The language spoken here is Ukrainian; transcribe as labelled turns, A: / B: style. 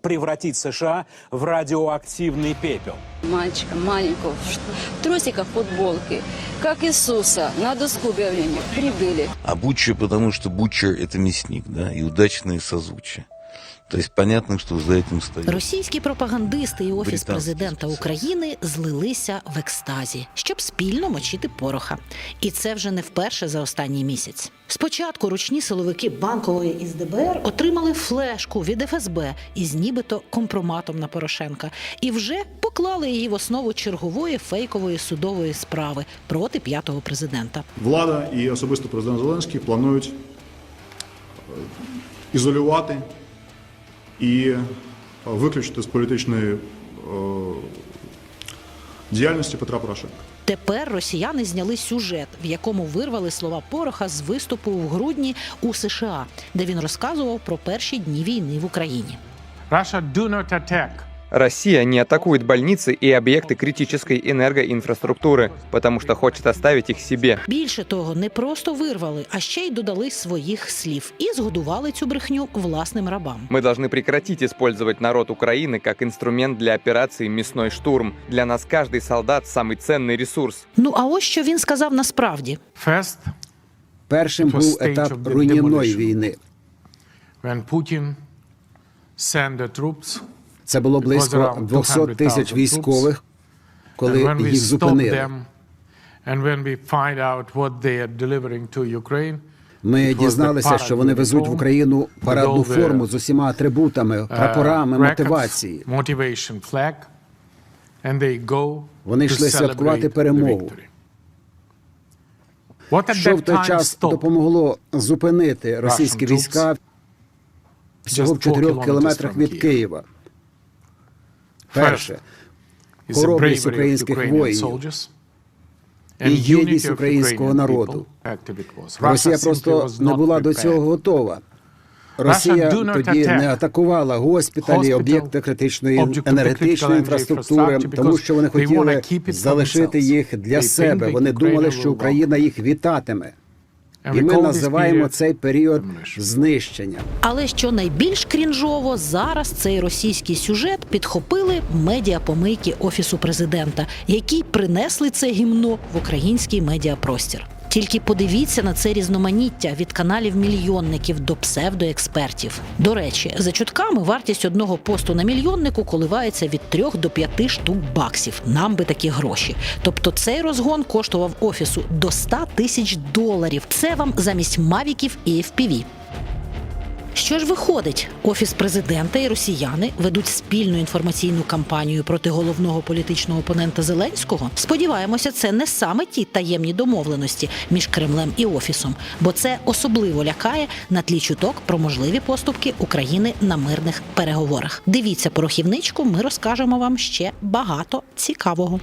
A: превратить США в радиоактивный пепел.
B: Мальчика маленького в ш- в трусиках, футболке, как Иисуса, на доску объявления прибыли.
C: А Бутчер, потому что Бутчер это мясник, да, и удачные созвучия. То есть понятно, что за этим стоит.
D: Російські пропагандисти і офіс
C: Британські
D: президента
C: спеціалісти.
D: України злилися в екстазі, щоб спільно мочити пороха. І це вже не вперше за останній місяць. Спочатку ручні силовики банкової із ДБР отримали флешку від ФСБ із нібито компроматом на Порошенка, і вже поклали її в основу чергової фейкової судової справи проти п'ятого президента.
E: Влада і особисто президент Зеленський планують е, ізолювати і е, виключити з політичної е, діяльності Петра Порошенка.
D: Тепер росіяни зняли сюжет, в якому вирвали слова Пороха з виступу в грудні у США, де він розказував про перші дні війни в Україні.
F: Russia do not attack.
G: Россия не атакует больницы и объекты критической энергоинфраструктуры, потому что хочет оставить их себе.
D: Більше того, не просто вирвали, а ще й додали своїх слів і згодували цю брехню власним рабам.
G: Мы должны прекратить использовать народ Украины как инструмент для операции «Мясной штурм». Для нас каждый солдат – самый ценный ресурс.
D: Ну а ось що він сказав насправді.
F: First,
H: Першим
F: It was
H: був
F: stage
H: етап
F: of the
H: руйнівної
F: demolition.
H: війни.
F: when Putin sent the troops,
H: це було близько 200 тисяч військових, коли їх зупинили. Ми дізналися, що вони везуть в Україну парадну форму з усіма атрибутами,
F: uh,
H: прапорами, мотивації. Вони йшли святкувати перемогу. Що в той час допомогло зупинити російські війська всього в
F: just four
H: 4
F: kilometers
H: кілометрах від Києва? Перше, хоробрість українських воїнів і єдність українського народу. Росія просто не була до цього готова. Росія тоді не атакувала госпіталі, об'єкти критичної енергетичної інфраструктури, тому що вони хотіли залишити їх для себе. Вони думали, що. Україна їх вітатиме. І ми називаємо цей період знищення.
D: Але що найбільш крінжово, зараз цей російський сюжет підхопили медіапомийки офісу президента, які принесли це гімно в український медіапростір. Тільки подивіться на це різноманіття від каналів мільйонників до псевдоекспертів. До речі, за чутками вартість одного посту на мільйоннику коливається від 3 до 5 штук баксів. Нам би такі гроші. Тобто цей розгон коштував офісу до 100 тисяч доларів. Це вам замість мавіків і FPV. Що ж виходить? Офіс президента і росіяни ведуть спільну інформаційну кампанію проти головного політичного опонента Зеленського. Сподіваємося, це не саме ті таємні домовленості між Кремлем і офісом, бо це особливо лякає на тлі чуток про можливі поступки України на мирних переговорах. Дивіться порохівничку, ми розкажемо вам ще багато цікавого.